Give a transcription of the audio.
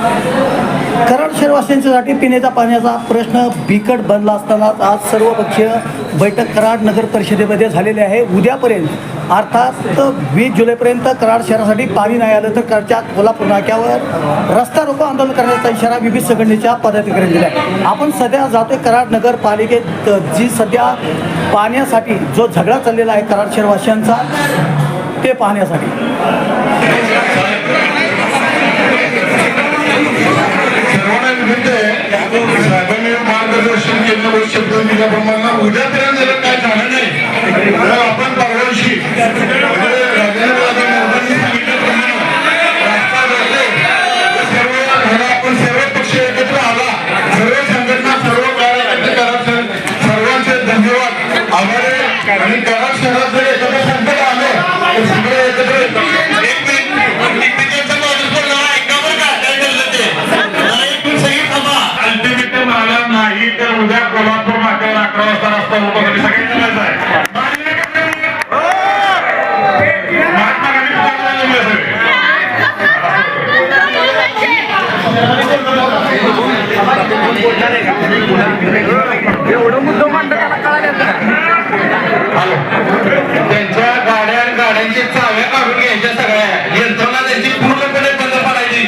कराड शहरवासियांच्यासाठी पिण्याचा पाण्याचा प्रश्न बिकट बनला असताना आज सर्वपक्षीय बैठक कराड नगर परिषदेमध्ये झालेली आहे. उद्यापर्यंत अर्थात वीस जुलैपर्यंत कराड शहरासाठी पाणी नाही आलं तर कराडच्या कोल्हापूर नाक्यावर रस्ता रोको आंदोलन करण्याचा इशारा विविध संघटनेच्या पदाधिकाऱ्यांनी दिला आहे आपण सध्या जातोय कराड नगरपालिकेत जी सध्या पाण्यासाठी जो झगडा चाललेला आहे कराड शहरवासियांचा ते पाहण्यासाठी. मार्गदर्शन केलं शब्द दिल्याप्रमाणे तरी जर काय झालं नाही. आपण परवा दिवशी आपण सर्व पक्ष एकत्र आला. सर्व संघटना सर्व कार्यकर्ते सर्वांचे धन्यवाद आभार आणि कोल्हापूर नाक्यावर अकरा वाजता रस्ता उभा करून सगळ्यांनी करायचा आहे? महात्मा गांधी जमले सगळे. त्यांच्या गाड्या गाड्यांची चाव्या काढून घ्यायच्या सगळ्या यंत्रणा त्यांची पूर्णपणे बंद पडायची